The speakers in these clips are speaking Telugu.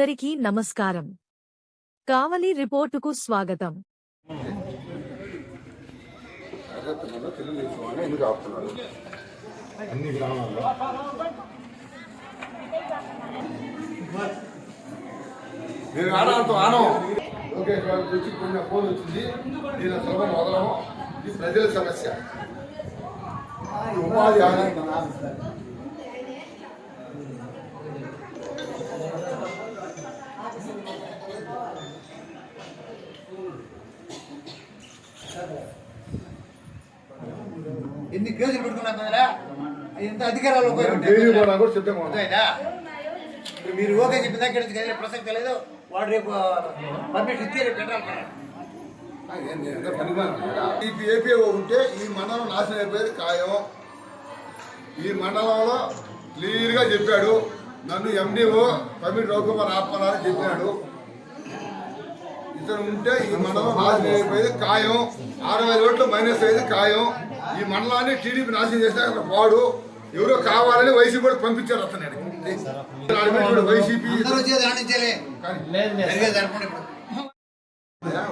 అందరికీ నమస్కారం. కావలి రిపోర్టుకు స్వాగతం. నేను ఆడాలతో ఆనం. వచ్చి కొన్ని ఫోన్ వచ్చింది. నేను ఇది ప్రజల సమస్య. ఉపాధి హామీ ఎన్ని కేసులు పెట్టుకున్నాం కదరా ఎంత అధికారాలు ఉపయోగపడ్డాయి మీరు ఓకే చెప్పిన దగ్గర నుంచి కదిలే ప్రసక్తి లేదు. వాడు రేపు పర్మిషన్ ఇచ్చి రేపు ఏపీఓ ఉంటే ఈ మండలం నాశనం అయిపోయేది ఖాయం. ఈ మండలంలో క్లియర్గా చెప్పాడు. నన్ను ఎండిఓ పమిడి రఘుకుమార్ ఆపమని చెప్పాడు ఇతను ఉంటే ఈ మండలం నాశనం అయిపోయేది ఖాయం. ఆరు వేల ఓట్లు మైనస్ అయ్యేది ఖాయం. ఈ మండలాన్ని టీడీపీ నాశనం చేస్తే అక్కడ పోడు ఎవరో కావాలని వైసీపీ కూడా పంపించారు అతను వైసీపీ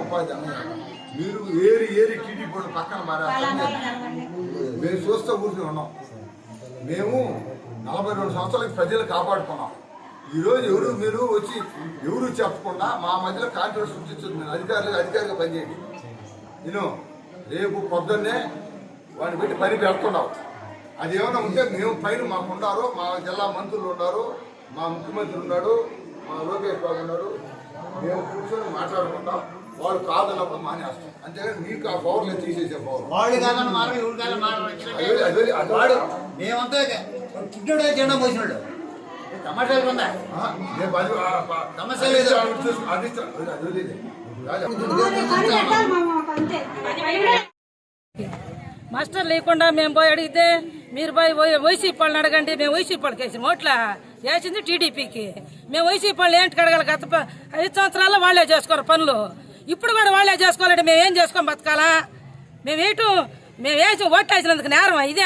ఉపాధి. మీరు ఏరి ఏరి టీడీపీ పక్కన మారా మేము చూస్తూ కూర్చుని ఉన్నాం. మేము నలభై రెండు సంవత్సరాలకి ప్రజలు కాపాడుకున్నాం. ఈరోజు ఎవరు మీరు వచ్చి ఎవరు చెప్పకుండా మా మధ్యలో కాంట్రవర్సీ సృష్టించదు మీరు అధికారులు అధికారిగా పనిచేయండి. నేను రేపు పొద్దున్నే వాడిని పెట్టి పని పెడుతున్నావు. అది ఏమైనా ఉంటే మేము పైన మాకు ఉన్నారు మా జిల్లా మంత్రులు ఉన్నారు మా ముఖ్యమంత్రి ఉన్నాడు మా లోకేష్ బాబు ఉన్నాడు. మేము కూర్చొని మాట్లాడుకుంటాం. వాళ్ళు కాదన్నప్పుడు మానేస్తాం. అంతేగాని మీకు ఆ పవర్లు తీసేసే పవర్ వాళ్ళు కాదని ఎవరు వాడు మేమంతా పుట్టినోడే జెండా తమాషాలు ఉందా ఆ- సమస్య లేదు. అది అది ఇస్తా- మాస్టర్ లేకుండా మేము పోయి అడిగితే మీరు పోయి వై- వైసీపీ వాళ్ళని అడగండి మేము వైసీపీ వాళ్ళకి వేసాం. ఓట్ల వేసింది టీడీపీకి. మేము వైసీపీ వాళ్ళు ఏంటి అడగాలి? గత ప- ఐదు సంవత్సరాల్లో వాళ్ళే చేసుకోరు పనులు. ఇప్పుడు కూడా వాళ్ళే చేసుకోవాలంటే మేము ఏం చేసుకొని బతకాలా? మేము ఏటు మేము వేసి ఓట్లు వేసినందుకు నేరం ఇదే.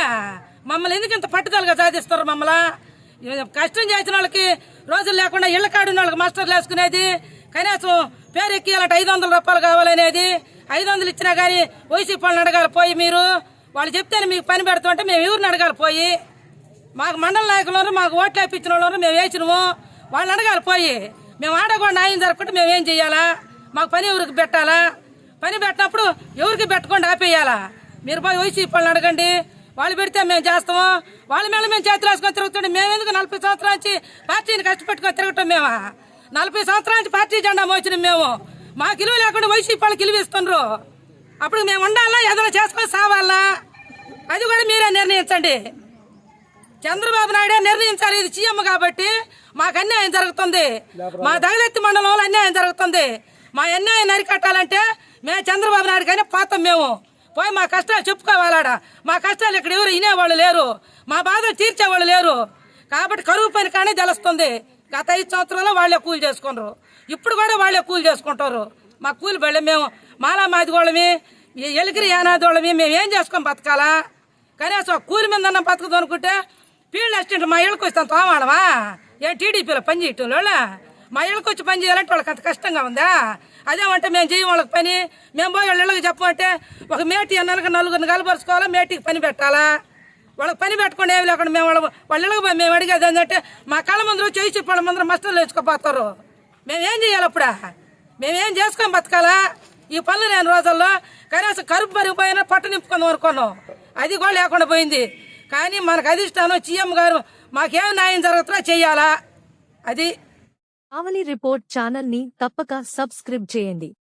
మమ్మల్ని ఎందుకు ఇంత పట్టుదలగా సాధిస్తారు మమ్మల్ని కష్టం చేసిన వాళ్ళకి రోజులు లేకుండా ఇళ్ళ కాడిన వాళ్ళకి మాస్టర్లు వేసుకునేది కనీసం పేరు ఎక్కియాలంటే ఐదు వందల రూపాయలు కావాలనేది. ఐదు వందలు ఇచ్చినా కానీ వైసీపీ వాళ్ళని అడగాలి. పోయి మీరు. వాళ్ళు చెప్తేనే మీకు పని పెడుతుంటే మేము ఎవరిని అడగాలి పోయి? మాకు మండల నాయకులు మాకు ఓట్లు వేయించిన వాళ్ళు మేము వేసినాము. వాళ్ళని అడగాలి పోయి. మేము ఆడకుండా న్యాయం జరగకుండా మేము ఏం చెయ్యాలా మాకు పని ఎవరికి పెట్టాలా? పని పెట్టినప్పుడు ఎవరికి పెట్టకుండా ఆపేయాలా? మీరు పోయి వచ్చి పనులు అడగండి. వాళ్ళు పెడితే మేము చేస్తాము. వాళ్ళ మీద మేము చేతులు వేసుకొని తిరుగుతుండే మేము ఎందుకు నలభై సంవత్సరాల నుంచి పార్టీని కష్టపెట్టుకొని తిరగటం మేమా? నలభై సంవత్సరాల నుంచి పార్టీ జెండా మోచినాం మేము. మాకు ఇలువ లేకుండా వైసీపీ వాళ్ళకి ఇలువ ఇస్తుండ్రు అప్పుడు మేము ఉండాలా? ఏదైనా చేసుకొని అది కూడా మీరే నిర్ణయించండి. చంద్రబాబు నాయుడే నిర్ణయించాలి. ఇది సీఎం కాబట్టి మాకు అన్యాయం జరుగుతుంది. మా దగలెత్తి మండలంలో అన్యాయం జరుగుతుంది. మా అన్యాయం నరికట్టాలంటే మేము చంద్రబాబు నాయుడు కానీ పోతాం మేము. పోయి మా కష్టాలు చెప్పుకోవాలాడా. మా కష్టాలు ఇక్కడ ఎవరు వినేవాళ్ళు లేరు. మా బాధలు తీర్చేవాళ్ళు లేరు. కాబట్టి కరువు పని కానీ తెలుస్తుంది గత ఐదు సంవత్సరాలు వాళ్ళే కూలి చేసుకున్నారు ఇప్పుడు కూడా వాళ్ళే కూలి చేసుకుంటారు. మా కూలి బళ్ళే మేము మాలా మాది వాళ్ళమి ఎలిగిరి యానాది వాళ్ళమి. మేము ఏం చేసుకొని బతకాలా? కనీసం కూలి మీద అన్నం బతకదు అనుకుంటే ఫీల్డ్ అసిస్టెంట్ మా ఇళ్ళకి వస్తాను తోమాడమా ఏం టీడీపీలో పని చేయటం వాళ్ళ? మా ఇళ్ళకి వచ్చి పని చేయాలంటే వాళ్ళకి అంత కష్టంగా ఉందా? అదేమంటే మేము చేయం వాళ్ళకి పని మేము పోయి వాళ్ళ ఇళ్ళకి చెప్పమంటే ఒక మేటి అన్నలకు నలుగురిని కలపరుచుకోవాలా మేటికి పని పెట్టాలా? వాళ్ళకి పని పెట్టకుండా ఏమి లేకుండా మేము వాళ్ళ వాళ్ళ ఇళ్ళకి పోయి మేము అడిగేది ఏంటంటే మా కళ్ళ ముందు చేసి వాళ్ళ ముందర మస్తలు వేసుకోపోతారు మేమేం చేయాలి అప్పుడా? మేమేం చేసుకొని బతకాలా? ఈ పనులు నేను రోజుల్లో కనీసం కరుపు పరిగిపోయినా పట్టు నింపుకుందాం అనుకున్నాం. అది కూడా లేకుండా పోయింది. కానీ మనకు అధిష్టానం సీఎం గారు మాకేం న్యాయం జరుగుతుందో చెయ్యాలా? అది కావలి రిపోర్ట్ ఛానల్ని తప్పక సబ్స్క్రైబ్ చేయండి.